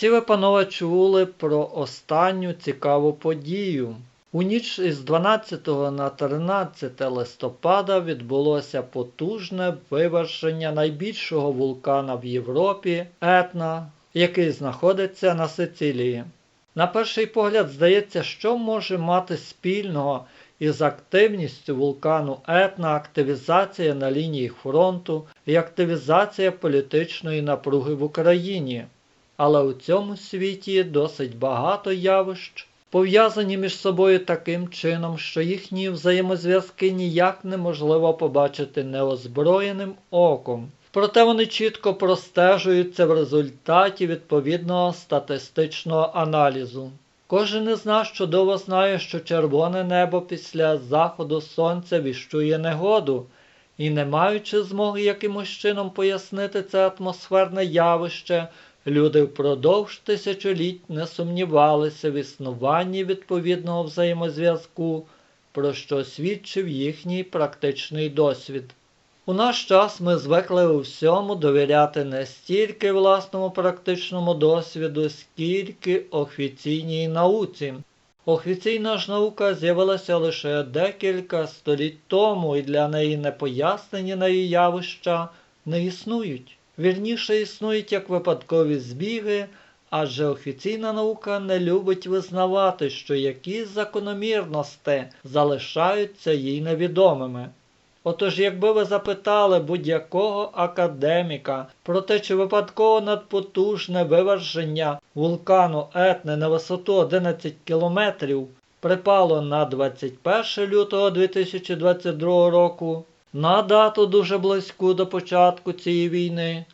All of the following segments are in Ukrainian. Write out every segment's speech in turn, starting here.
Всі ви, панове, чули про останню цікаву подію. У ніч із 12 на 13 листопада відбулося потужне виверження найбільшого вулкана в Європі Етна, який знаходиться на Сицилії. На перший погляд здається, що може мати спільного із активністю вулкану Етна активізація на лінії фронту і активізація політичної напруги в Україні. Але у цьому світі досить багато явищ, пов'язані між собою таким чином, що їхні взаємозв'язки ніяк неможливо побачити неозброєним оком. Проте вони чітко простежуються в результаті відповідного статистичного аналізу. Кожен із нас чудово знає, що червоне небо після заходу сонця віщує негоду, і не маючи змоги якимось чином пояснити це атмосферне явище, люди впродовж тисячоліть не сумнівалися в існуванні відповідного взаємозв'язку, про що свідчив їхній практичний досвід. У наш час ми звикли у всьому довіряти не стільки власному практичному досвіду, скільки офіційній науці. Офіційна ж наука з'явилася лише декілька століть тому, і для неї непояснені неї явища не існують. Вірніше існують як випадкові збіги, адже офіційна наука не любить визнавати, що якісь закономірності залишаються їй невідомими. Отож, якби ви запитали будь-якого академіка про те, чи випадково надпотужне виверження вулкану Етне на висоту 11 кілометрів припало на 21 лютого 2022 року, на дату дуже близьку до початку цієї війни,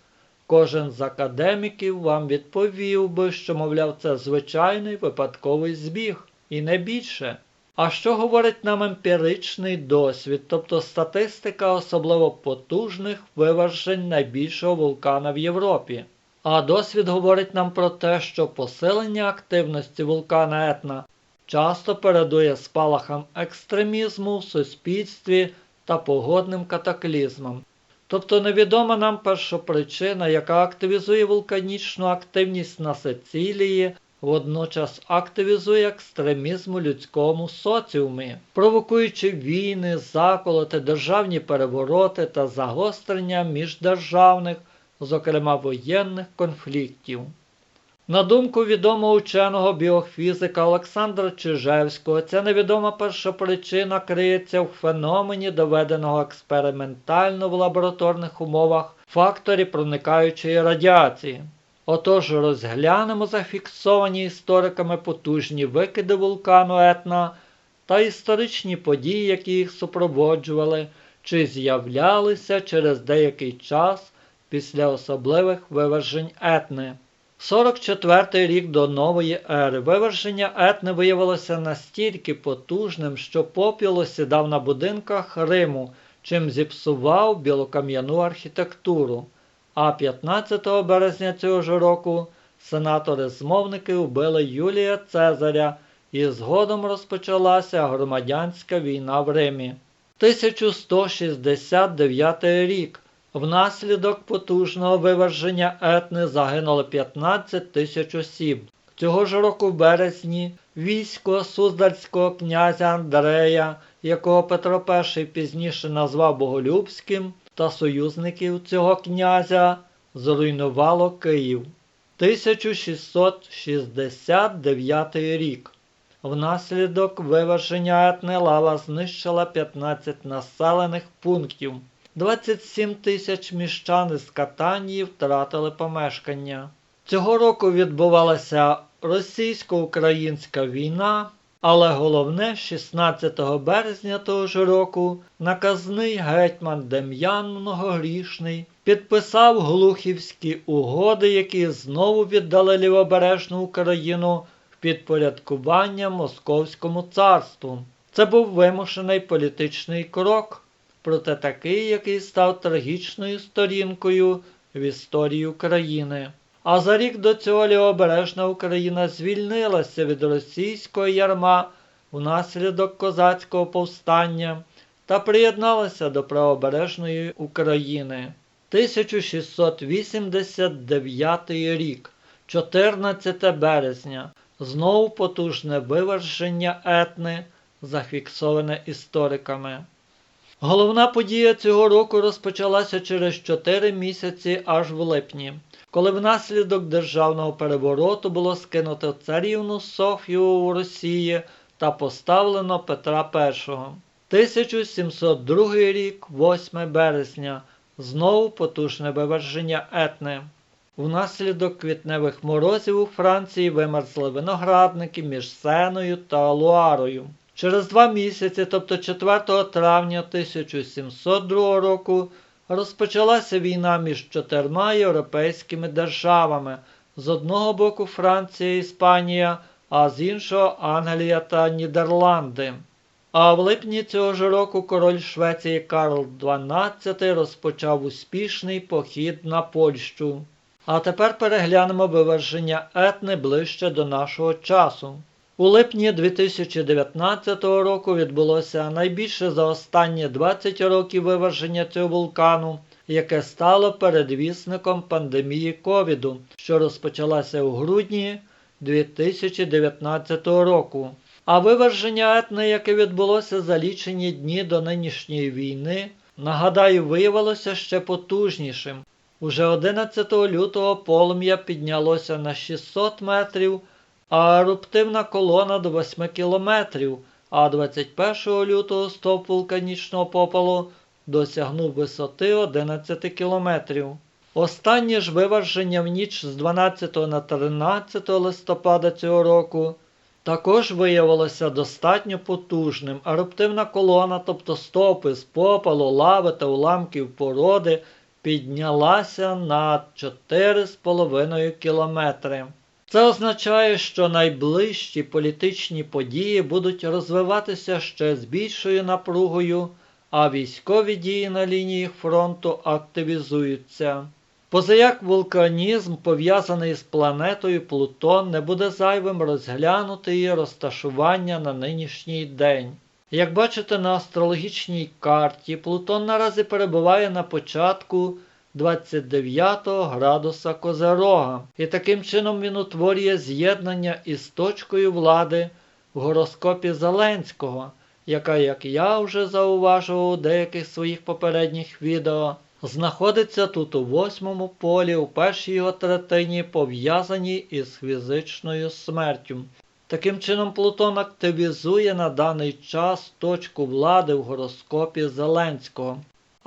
кожен з академіків вам відповів би, що, мовляв, це звичайний випадковий збіг, і не більше. А що говорить нам емпіричний досвід, тобто статистика особливо потужних вивержень найбільшого вулкана в Європі? А досвід говорить нам про те, що посилення активності вулкана Етна часто передує спалахам екстремізму в суспільстві та погодним катаклізмам. Тобто невідома нам першопричина, яка активізує вулканічну активність на Сицилії, водночас активізує екстремізм у людському соціумі, провокуючи війни, заколоти, державні перевороти та загострення міждержавних, зокрема воєнних конфліктів. На думку відомого ученого біофізика Олександра Чижевського, ця невідома першопричина криється в феномені, доведеного експериментально в лабораторних умовах факторі проникаючої радіації. Отож розглянемо зафіксовані істориками потужні викиди вулкану Етна та історичні події, які їх супроводжували, чи з'являлися через деякий час після особливих вивержень Етни. 44-й рік до нової ери виверження етни виявилося настільки потужним, що попіл осідав на будинках Риму, чим зіпсував білокам'яну архітектуру. А 15 березня цього ж року сенатори-змовники вбили Юлія Цезаря і згодом розпочалася громадянська війна в Римі. 1169 рік. Внаслідок потужного виверження етни загинуло 15 тисяч осіб. Цього ж року в березні військо суздальського князя Андрея, якого Петро І пізніше назвав Боголюбським, та союзників цього князя зруйнувало Київ. 1669 рік. Внаслідок виверження етни лава знищила 15 населених пунктів. 27 тисяч міщан із Катанії втратили помешкання. Цього року відбувалася російсько-українська війна, але головне, 16 березня того ж року наказний гетьман Дем'ян Многогрішний підписав Глухівські угоди, які знову віддали лівобережну Україну в підпорядкування Московському царству. Це був вимушений політичний крок проте такий, який став трагічною сторінкою в історії України. А за рік до цього лівобережна Україна звільнилася від російського ярма внаслідок козацького повстання та приєдналася до правобережної України. 1689 рік. 14 березня. Знову потужне виверження етни, зафіксоване істориками. Головна подія цього року розпочалася через 4 місяці аж в липні, коли внаслідок державного перевороту було скинуто царівну Софію у Росії та поставлено Петра І. 1702 рік, 8 березня. Знову потужне виверження етни. Внаслідок квітневих морозів у Франції вимерзли виноградники між Сеною та Луарою. Через два місяці, тобто 4 травня 1702 року, розпочалася війна між чотирма європейськими державами. З одного боку Франція і Іспанія, а з іншого Англія та Нідерланди. А в липні цього ж року король Швеції Карл XII розпочав успішний похід на Польщу. А тепер переглянемо виверження етни ближче до нашого часу. У липні 2019 року відбулося найбільше за останні 20 років виверження цього вулкану, яке стало передвісником пандемії ковіду, що розпочалася у грудні 2019 року. А виверження етни, яке відбулося за лічені дні до нинішньої війни, нагадаю, виявилося ще потужнішим. Уже 11 лютого полум'я піднялося на 600 метрів, а еруптивна колона до 8 кілометрів, а 21 лютого стовп вулканічного попелу досягнув висоти 11 кілометрів. Останнє ж виверження в ніч з 12 на 13 листопада цього року також виявилося достатньо потужним. Еруптивна колона, тобто стовпи з попелу, лави та уламків породи, піднялася на 4,5 кілометри. Це означає, що найближчі політичні події будуть розвиватися ще з більшою напругою, а військові дії на лініях фронту активізуються. Позаяк вулканізм, пов'язаний з планетою Плутон, не буде зайвим розглянути її розташування на нинішній день. Як бачите на астрологічній карті, Плутон наразі перебуває на початку 29 градуса Козерога, і таким чином він утворює з'єднання із точкою влади в гороскопі Зеленського, яка, як я вже зауважував у деяких своїх попередніх відео, знаходиться тут у восьмому полі у першій його третині, пов'язаній із фізичною смертю. Таким чином, Плутон активізує на даний час точку влади в гороскопі Зеленського.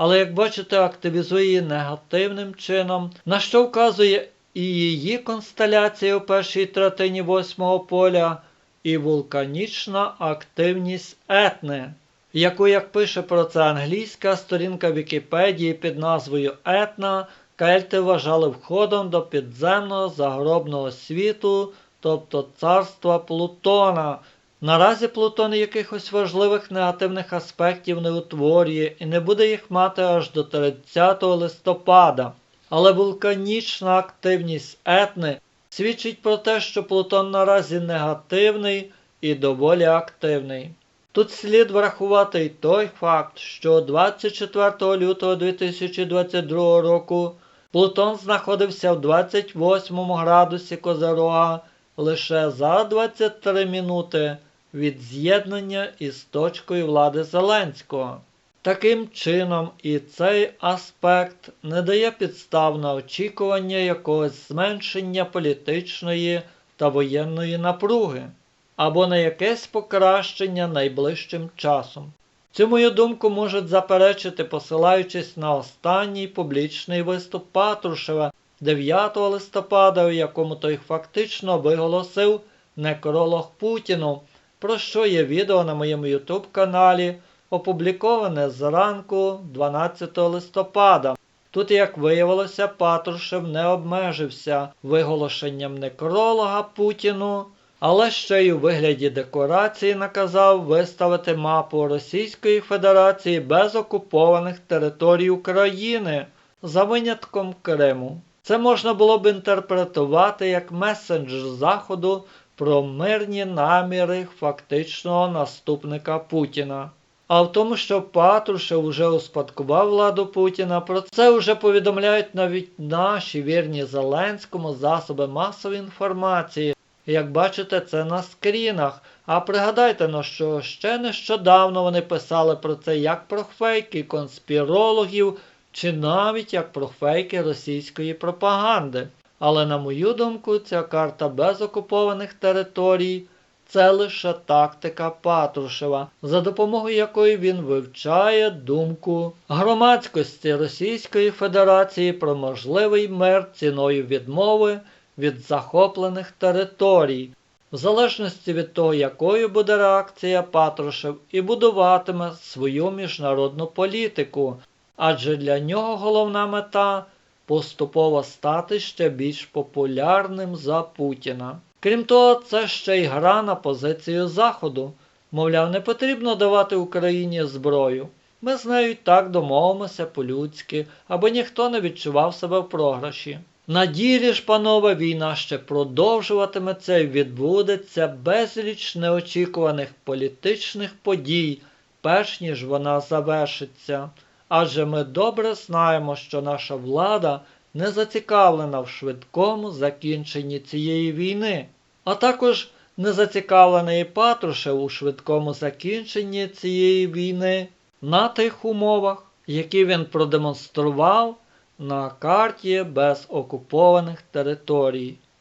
Але, як бачите, активізує негативним чином, на що вказує і її констеляція у першій третині восьмого поля, і вулканічна активність етни, яку, як пише про це англійська сторінка Вікіпедії під назвою Етна, кельти вважали входом до підземного загробного світу, тобто царства Плутона. Наразі Плутон якихось важливих негативних аспектів не утворює і не буде їх мати аж до 30 листопада. Але вулканічна активність етни свідчить про те, що Плутон наразі негативний і доволі активний. Тут слід врахувати й той факт, що 24 лютого 2022 року Плутон знаходився в 28 градусі Козерога лише за 23 минути від з'єднання із точкою влади Зеленського. Таким чином, і цей аспект не дає підстав на очікування якогось зменшення політичної та воєнної напруги або на якесь покращення найближчим часом. Цю мою думку можуть заперечити, посилаючись на останній публічний виступ Патрушева 9 листопада, у якому той фактично виголосив некролог Путіну, про що є відео на моєму YouTube каналі, опубліковане зранку 12 листопада. Тут, як виявилося, Патрушев не обмежився виголошенням некролога Путіну, але ще й у вигляді декорації наказав виставити мапу Російської Федерації без окупованих територій України за винятком Криму. Це можна було б інтерпретувати як месендж Заходу про мирні наміри фактичного наступника Путіна. А в тому, що Патрушев уже успадкував владу Путіна, про це вже повідомляють навіть наші вірні Зеленському засоби масової інформації. Як бачите, це на скрінах. А пригадайте, ну, що ще нещодавно вони писали про це як про фейки конспірологів, чи навіть як про фейки російської пропаганди. Але на мою думку, ця карта без окупованих територій це лише тактика Патрушева, за допомогою якої він вивчає думку громадськості Російської Федерації про можливий мир ціною відмови від захоплених територій. В залежності від того, якою буде реакція Патрушев і будуватиме свою міжнародну політику, адже для нього головна мета поступово стати ще більш популярним за Путіна. Крім того, це ще й гра на позицію Заходу. Мовляв, не потрібно давати Україні зброю. Ми з нею так домовимося по-людськи, аби ніхто не відчував себе в програші. На ділі ж, панове, війна ще продовжуватиметься і відбудеться безліч неочікуваних політичних подій, перш ніж вона завершиться. Адже ми добре знаємо, що наша влада не зацікавлена в швидкому закінченні цієї війни, а також не зацікавлений Патрушев у швидкому закінченні цієї війни на тих умовах, які він продемонстрував на карті без окупованих територій.